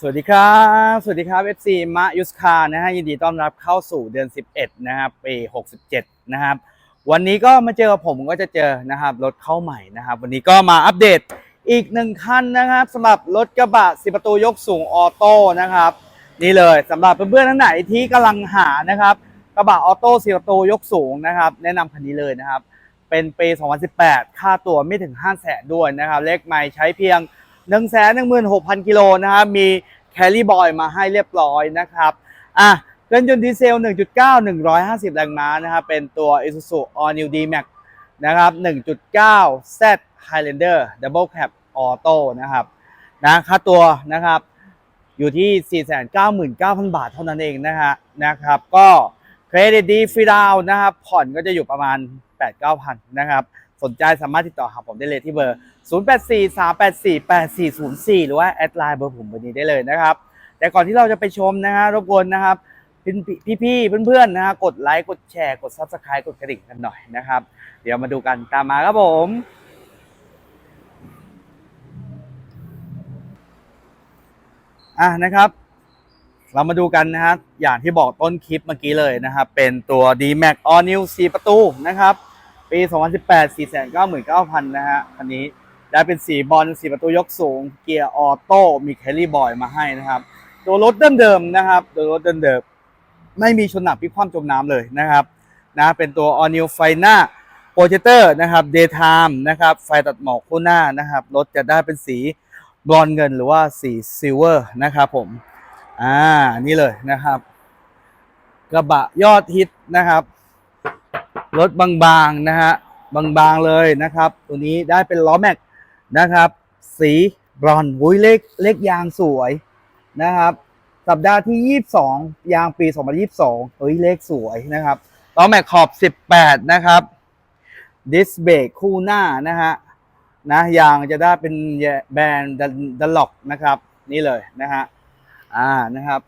สวัสดีครับ สวัสดีครับ FC มะยุสคานะฮะยินดีต้อนรับเข้าสู่เดือน 11 นะครับปี 67 นะครับ วันนี้ก็มาเจอผมก็จะเจอนะครับรถเข้าใหม่นะครับ วันนี้ก็มาอัปเดตอีกหนึ่งคันนะครับสำหรับรถกระบะสิประตูยกสูงออโต้นะครับ นี่เลยสำหรับเพื่อนๆท่านไหนที่กำลังหานะครับกระบะออโต้สิประตูยกสูงนะครับ แนะนำคันนี้เลยนะครับ เป็นปี 2018 ค่าตัวไม่ถึง 5 0 0แสนด้วยนะครับเลขไม้ใช้เพียง 1 1 6 0 0 0 กิโลนะครับมีแคลรี่บอยมาให้เรียบร้อยนะครับอะเครื่องยนต์ดีเซล 1.9 150 แรงม้านะครับเป็นตัว Isuzu All New D-Max นะครับ 1.9 Z Highlander Double Cab Auto นะครับนะค่าตัวนะครับอยู่ที่ 499,000 บาทเท่านั้นเองนะฮะนะครับ ก็เครดิตดีฟรีดาวน์นะครับผ่อนก็จะอยู่ประมาณ 8-9,000 นะครับ สนใจสามารถติดต่อหาผมได้เลยที่เบอร์ 0843848404 หรือว่าแอดไลน์เบอร์ผมวันนี้ได้เลยนะครับ แต่ก่อนที่เราจะไปชมนะฮะรบกวนนะครับพี่พี่ๆเพื่อนๆนะฮะกดไลค์กดแชร์กด Subscribe กดกระดิ่งกันหน่อยนะครับ เดี๋ยวมาดูกันตามมาครับผมอะนะครับ เรามาดูกันนะครับอย่างที่บอกต้นคลิปเมื่อกี้เลยนะครับ เป็นตัว D-Max All New 4 ประตูนะครับ ปี 2018 499,000 นะฮะ คันนี้ ได้เป็นสีบอลสีประตูยกสูง เกียร์ออโต้ มีแคลรี่บอยมาให้นะครับ ตัวรถเดิมๆนะครับ ตัวรถเดิมๆ ไม่มีชนหนักพิคว่ำจมน้ำเลยนะครับ นะ เป็นตัว All New ไฟหน้าโปรเจคเตอร์นะครับ Daytime นะครับ ไฟตัดหมอกคู่หน้านะครับ รถจะได้เป็นสีบรอนเงินหรือว่าสีซิลเวอร์นะครับผม อ่า นี่เลยนะครับ กระบะยอดฮิตนะครับ รถบางๆนะฮะบางๆเลยนะครับ ตัวนี้ได้เป็นล้อแม็กนะครับ สีบรอนซ์หุ้ยเลขเลขยางสวยนะครับ สัปดาห์ที่ 22 ยางปี 2022เฮ้ยเลขสวยนะครับล้อแม็กขอบ 18 นะครับดิสเบรกคู่หน้านะฮะนะยางจะได้เป็นแบรนด์ดันล็อกนะครับ นี่เลยนะฮะอ่านะครับ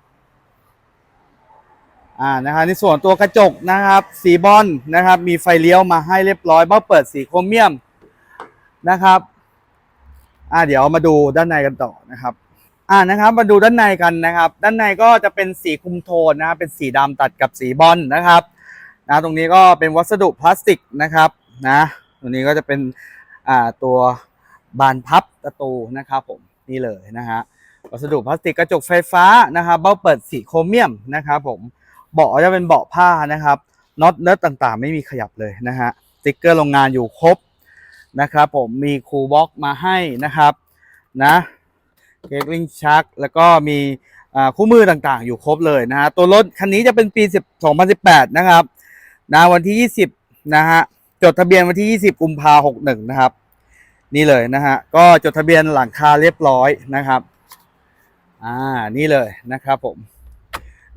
อ่านะครับในส่วนตัวกระจกนะครับ สีบอลนะครับ มีไฟเลี้ยวมาให้เรียบร้อยเมื่อเปิดสีโครเมียมนะครับอ่าเดี๋ยวมาดูด้านในกันต่อนะครับอ่านะครับ มาดูด้านในกันนะครับ ด้านในก็จะเป็นสีคุมโทนนะครับเป็นสีดำตัดกับสีบอลนะครับนะตรงนี้ก็เป็นวัสดุพลาสติกนะครับนะตรงนี้ก็จะเป็นอ่าตัวบานพับประตูนะครับผมนี่เลยนะฮะวัสดุพลาสติกกระจกไฟฟ้านะครับเบ้าเปิดสีโครเมียมนะครับผม เบาะจะเป็นเบาะผ้านะครับน็อตเนิร์ดต่างๆ ไม่มีขยับเลยนะฮะสติ๊กเกอร์โรงงานอยู่ครบนะครับผมมีคูลบ็อกมาให้นะครับนะเกกลิงชักแล้วก็มีอ่าคู่มือต่างๆ อยู่ครบเลยนะฮะตัวรถคันนี้จะเป็นปี 2018 นะครับนะวันที่ 20 นะฮะจดทะเบียนวันที่ 20 กุมภาพันธ์61 นะครับ นี่เลยนะฮะก็จดทะเบียนหลังคาเรียบร้อยนะครับ อ่านี่เลยนะครับผม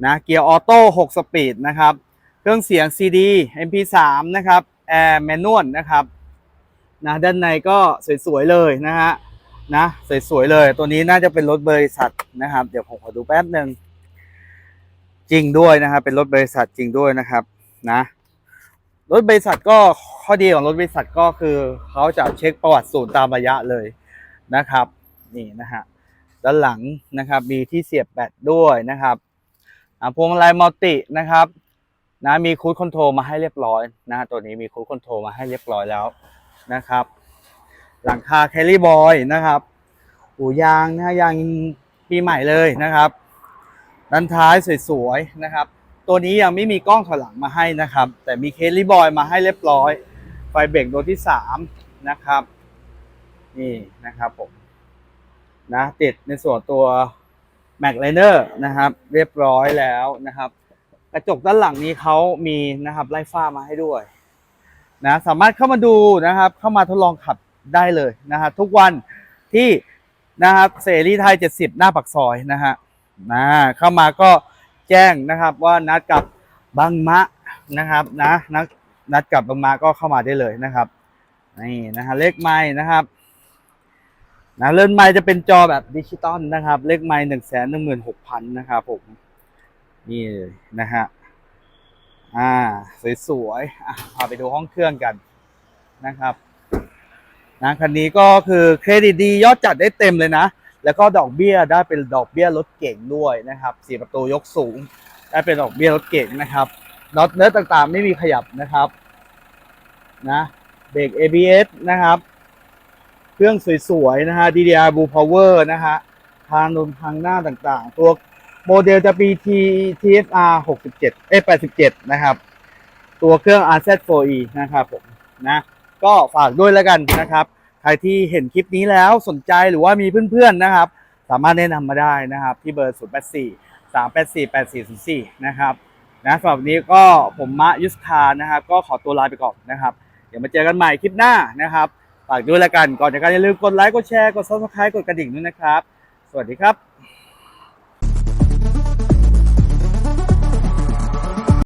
นะเกียร์ออโต้6สปีดนะครับเครื่องเสียง CD MP3 นะครับแอร์แมนนวลนะครับนะด้านในก็สวยๆเลยนะฮะนะสวยๆเลยตัวนี้น่าจะเป็นรถบริษัทนะครับ เดี๋ยวผมขอดูแป๊บหนึ่งจริงด้วยนะครับ เป็นรถบริษัทจริงด้วยนะครับนะรถบริษัทก็ข้อดีของรถบริษัทก็คือเขาจะเช็คประวัติศูนย์ตามระยะเลยนะครับ นี่นะฮะด้านหลังนะครับมีที่เสียบแบตด้วยนะครับ พวงมาลัยมัลตินะครับนะมีคูดคอนโทรลมาให้เรียบร้อยนะตัวนี้มีคูดคอนโทรลมาให้เรียบร้อยแล้วนะครับ หลังคาแคลรี่บอยนะครับหูยางนะยางปีใหม่เลยนะครับด้านท้ายสวยๆนะครับ ตัวนี้ยังไม่มีกล้องถอยหลังมาให้นะครับ แต่มีเคลลี่บอยมาให้เรียบร้อย ไฟเบรกตัวที่สามนะครับ นี่นะครับผมนะติดในส่วนตัว Mac Liner นะครับ เรียบร้อยแล้วนะครับ กระจกด้านหลังนี้เขามีนะครับไล่ฟ้ามาให้ด้วยนะสามารถเข้ามาดูนะครับ เข้ามาทดลองขับได้เลยนะครับทุกวันที่นะครับเสรีไทย 70 หน้าปากซอยนะฮะนะเข้ามาก็แจ้งนะครับว่านัดกับบางมะนะครับนะนัดนัดกับบางมะก็เข้ามาได้เลยนะครับนี่นะฮะเลขไม้นะครับ นะเลื่อนไม้จะเป็นจอแบบดิจิตอลนะครับ เลขไม้หนึ่งแสนหนึ่งหมื่นหกพันนะครับผม นี่เลยนะฮะ อ่า สวยๆอะพาไปดูห้องเครื่องกันนะครับนะคันนี้ก็คือเครดิตดียอดจัดได้เต็มเลยนะ แล้วก็ดอกเบี้ยได้เป็นดอกเบี้ยรถเก่งด้วยนะครับสี่ประตูยกสูง ได้เป็นดอกเบี้ยรถเก่งนะครับน็อตเนื้อต่างๆ ไม่มีขยับนะครับ นะเบรก ABS นะครับ เครื่องสวยๆนะฮะ DDR Blue Power นะฮะทางนนทางหน้าต่างๆ ตัวโมเดลจะมี T TSR 67เอ้87 นะครับ ตัวเครื่อง RZ4E นะครับผมนะก็ฝากด้วยแล้วกันนะครับ ใครที่เห็นคลิปนี้แล้วสนใจหรือว่ามีเพื่อนๆนะครับ สามารถแนะนำมาได้นะครับ ที่เบอร์ 084 384 8404 นะครับนะสำหรับวันนี้ก็ผมมะยุสธานะครับ ก็ขอตัวลาไปก่อนนะครับ เดี๋ยวมาเจอกันใหม่คลิปหน้านะครับ ฝากด้วยแล้วกันก่อนจากการอย่าลืมกดไลค์กดแชร์กด subscribe กดกระดิ่งด้วยนะครับ สวัสดีครับ